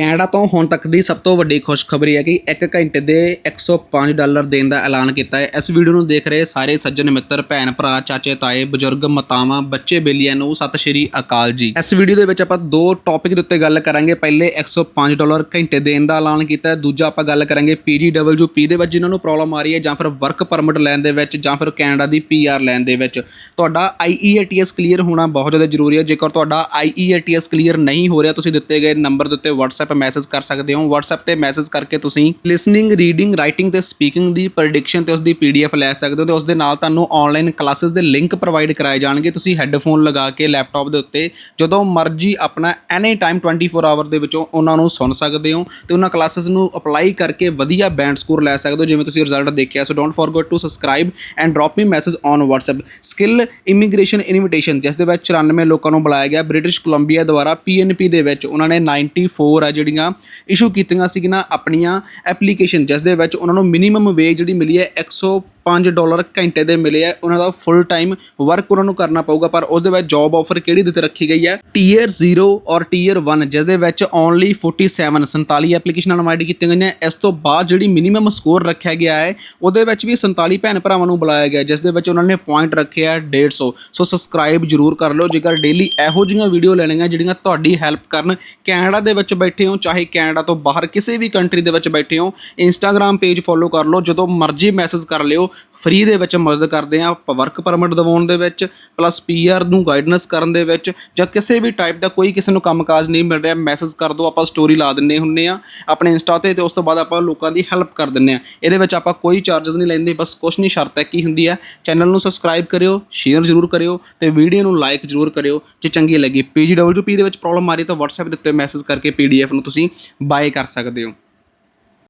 Canada ਤੋਂ ਹੁਣ ਤੱਕ ਦੀ ਸਭ ਤੋਂ ਵੱਡੀ ਖੁਸ਼ਖਬਰੀ ਹੈ ਕਿ 1 ਘੰਟੇ ਦੇ 105 ਡਾਲਰ ਦੇਣ ਦਾ ਐਲਾਨ ਕੀਤਾ ਹੈ। ਇਸ ਵੀਡੀਓ ਨੂੰ ਦੇਖ ਰਹੇ ਸਾਰੇ ਸੱਜਣ ਮਿੱਤਰ, ਭੈਣ ਭਰਾ, ਚਾਚੇ, ਤਾਏ, ਬਜ਼ੁਰਗ, ਮਾਤਾਵਾਂ, ਬੱਚੇ, ਬੇਲੀਆਂ ਨੂੰ ਸਤਿ ਸ਼੍ਰੀ ਅਕਾਲ ਜੀ। ਇਸ ਵੀਡੀਓ ਦੇ ਵਿੱਚ ਆਪਾਂ ਦੋ ਟੌਪਿਕ ਦੇ ਉੱਤੇ ਗੱਲ ਕਰਾਂਗੇ। ਪਹਿਲੇ 105 ਡਾਲਰ ਘੰਟੇ ਦੇਣ ਦਾ ਐਲਾਨ ਕੀਤਾ ਹੈ। ਦੂਜਾ ਆਪਾਂ ਗੱਲ ਕਰਾਂਗੇ ਪੀਜੀਡਬਲਯੂਪੀ ਦੇ ਵਿੱਚ, ਜਿਨ੍ਹਾਂ ਨੂੰ ਪ੍ਰੋਬਲਮ ਆ ਰਹੀ ਹੈ ਜਾਂ ਫਿਰ ਵਰਕ ਪਰਮਿਟ ਲੈਣ ਦੇ ਵਿੱਚ ਜਾਂ ਫਿਰ ਕੈਨੇਡਾ ਦੀ ਪੀਆਰ ਲੈਣ ਦੇ ਵਿੱਚ। ਤੁਹਾਡਾ ਆਈਈਆਰਟੀਐਸ ਕਲੀਅਰ ਹੋਣਾ ਬਹੁਤ ਜ਼ਿਆਦਾ ਜ਼ਰੂਰੀ ਹੈ। ਜੇਕਰ ਤੁਹਾਡਾ ਆਈਈਆਰਟੀਐਸ ਕਲੀਅਰ ਨਹੀਂ ਹੋ ਰਿਹਾ, ਤੁਸੀਂ ਦਿੱਤੇ ਗਏ ਨੰਬਰ ਦੇ ਉੱਤੇ WhatsApp ਮੈਸੇਜ ਕਰ ਸਕਦੇ ਹੋ। WhatsApp ਤੇ ਮੈਸੇਜ ਕਰਕੇ ਤੁਸੀਂ ਲਿਸਨਿੰਗ ਰੀਡਿੰਗ ਰਾਈਟਿੰਗ ਤੇ ਸਪੀਕਿੰਗ ਦੀ ਪ੍ਰੈਡਿਕਸ਼ਨ ਤੇ ਉਸ ਦੀ ਪੀਡੀਐਫ ਲੈ ਸਕਦੇ ਹੋ ਤੇ ਉਸ ਦੇ ਨਾਲ ਤੁਹਾਨੂੰ ਆਨਲਾਈਨ ਕਲਾਸਿਸ ਦੇ ਲਿੰਕ ਪ੍ਰੋਵਾਈਡ ਕਰਾਏ ਜਾਣਗੇ। ਤੁਸੀਂ ਹੈੱਡਫੋਨ ਲਗਾ ਕੇ ਲੈਪਟਾਪ ਦੇ ਉੱਤੇ ਜਦੋਂ ਮਰਜ਼ੀ ਆਪਣਾ ਐਨੀ ਟਾਈਮ 24 ਆਵਰ ਦੇ ਵਿੱਚੋਂ ਉਹਨਾਂ ਨੂੰ ਸੁਣ ਸਕਦੇ ਹੋ ਤੇ ਉਹਨਾਂ ਕਲਾਸਿਸ ਨੂੰ ਅਪਲਾਈ ਕਰਕੇ ਵਧੀਆ ਬੈਂਡ ਸਕੋਰ ਲੈ ਸਕਦੇ ਹੋ। ਜਿਵੇਂ ਤੁਸੀਂ ਰਿਜ਼ਲਟ ਦੇਖਿਆ so don't forget to subscribe and drop me message on WhatsApp skill immigration invitation ਜਿਸ ਦੇ ਵਿੱਚ 94 ਲੋਕਾਂ ਨੂੰ ਬੁਲਾਇਆ ਗਿਆ। ਬ੍ਰਿਟਿਸ਼ ਕੋਲੰਬੀਆ ਦੁਆਰਾ ਪੀਐਨਪੀ ਦੇ ਵਿੱਚ ਉਹਨਾਂ ਨੇ 94 ਆ ਜਿਹੜੀਆਂ ਇਸ਼ੂ ਕੀਤੀਆਂ ਸੀਗੀਆਂ ਆਪਣੀਆਂ ਐਪਲੀਕੇਸ਼ਨ ਜਿਸ ਦੇ ਵਿੱਚ ਉਹਨਾਂ ਨੂੰ ਮਿਨੀਮਮ ਵੇਜ ਜਿਹੜੀ ਮਿਲੀ ਹੈ ਇੱਕ ਸੌ 105 ਡਾਲਰ ਘੰਟੇ ਦੇ ਮਿਲੇ ਆ, ਉਹਨਾਂ ਦਾ ਫੁੱਲ ਟਾਈਮ ਵਰਕ ਉਹਨਾਂ ਨੂੰ ਕਰਨਾ ਪਊਗਾ, ਪਰ ਉਸ ਦੇ ਵਿੱਚ ਜੌਬ ਆਫਰ ਕਿਹੜੀ ਦਿੱਤੇ ਰੱਖੀ ਗਈ ਹੈ? ਟੀਅਰ 0 ਔਰ ਟੀਅਰ 1 ਜਿਸ ਦੇ ਵਿੱਚ ਓਨਲੀ 47 47 ਐਪਲੀਕੇਸ਼ਨਾਂ ਨਮਾਇਡ ਕੀਤੀਆਂ ਗਈਆਂ। ਇਸ ਤੋਂ ਬਾਅਦ ਜਿਹੜੀ ਮਿਨੀਮਮ ਸਕੋਰ ਰੱਖਿਆ ਗਿਆ ਹੈ, ਉਹਦੇ ਵਿੱਚ ਵੀ 47 ਭੈਣ ਭਰਾਵਾਂ ਨੂੰ ਬੁਲਾਇਆ ਗਿਆ, ਜਿਸ ਦੇ ਵਿੱਚ ਉਹਨਾਂ ਨੇ ਪੁਆਇੰਟ ਰੱਖਿਆ 150 ਸੋ। ਸਬਸਕ੍ਰਾਈਬ ਜਰੂਰ ਕਰ ਲਓ, ਜੇਕਰ ਡੇਲੀ ਇਹੋ ਜਿਹੀਆਂ ਵੀਡੀਓ ਲੈਣੀਆਂ ਜਿਹੜੀਆਂ ਤੁਹਾਡੀ ਹੈਲਪ ਕਰਨ। ਕੈਨੇਡਾ ਦੇ ਵਿੱਚ ਬੈਠੇ ਹੋ, ਚਾਹੇ ਕੈਨੇਡਾ ਤੋਂ ਬਾਹਰ ਕਿਸੇ ਵੀ ਕੰਟਰੀ ਦੇ ਵਿੱਚ ਬੈਠੇ ਹੋ ਇੰਸਟਾਗ੍ਰam ਪੇਜ ਫੋਲੋ ਕਰ ਲਓ, ਜਦੋਂ ਮਰਜ਼ੀ ਮੈਸੇਜ ਕਰ ਲਿਓ। ਫ੍ਰੀ ਦੇ ਵਿੱਚ ਮਦਦ ਕਰਦੇ ਆ ਵਰਕ ਪਰਮਿਟ ਦਿਵਾਉਣ ਦੇ ਵਿੱਚ ਪਲੱਸ ਪੀਆਰ ਨੂੰ ਗਾਈਡਨੈਸ ਕਰਨ ਦੇ ਵਿੱਚ, ਜਾਂ ਕਿਸੇ ਵੀ ਟਾਈਪ ਦਾ ਕੋਈ ਕਿਸੇ ਨੂੰ ਕੰਮਕਾਜ ਨਹੀਂ ਮਿਲ ਰਿਹਾ ਮੈਸੇਜ ਕਰ ਦਿਓ ਆਪਾਂ ਸਟੋਰੀ ਲਾ ਦਿੰਨੇ ਹੁੰਨੇ ਆ, ਆਪਣੇ ਇੰਸਟਾ ਤੇ ਤੇ ਉਸ ਤੋਂ ਬਾਅਦ ਆਪਾਂ ਲੋਕਾਂ ਦੀ ਹੈਲਪ ਕਰ ਦਿੰਨੇ ਆ। ਇਹਦੇ ਵਿੱਚ ਆਪਾਂ ਕੋਈ ਚਾਰजेस ਨਹੀਂ ਲੈਂਦੇ, ਬਸ ਕੁਛ ਨਹੀਂ ਸ਼ਰਤ ਹੈ ਕੀ ਹੁੰਦੀ ਹੈ। ਚੈਨਲ ਨੂੰ ਸਬਸਕ੍ਰਾਈਬ ਕਰਿਓ ਸ਼ੇਅਰ ਜ਼ਰੂਰ ਕਰਿਓ, ਤੇ ਵੀਡੀਓ ਨੂੰ ਲਾਈਕ ਜ਼ਰੂਰ ਕਰਿਓ, ਜੇ ਚੰਗੀ ਲੱਗੀ। ਪੀਜੀਡਬਲਯੂਪੀ ਦੇ ਵਿੱਚ ਪ੍ਰੋਬਲਮ ਆ ਰਹੀ ਤਾਂ WhatsApp ਦੇ ਉੱਤੇ ਮੈਸੇਜ ਕਰਕੇ ਪੀਡੀਐਫ ਨੂੰ ਤੁਸੀਂ ਬਾਏ ਕਰ ਸਕਦੇ ਹੋ।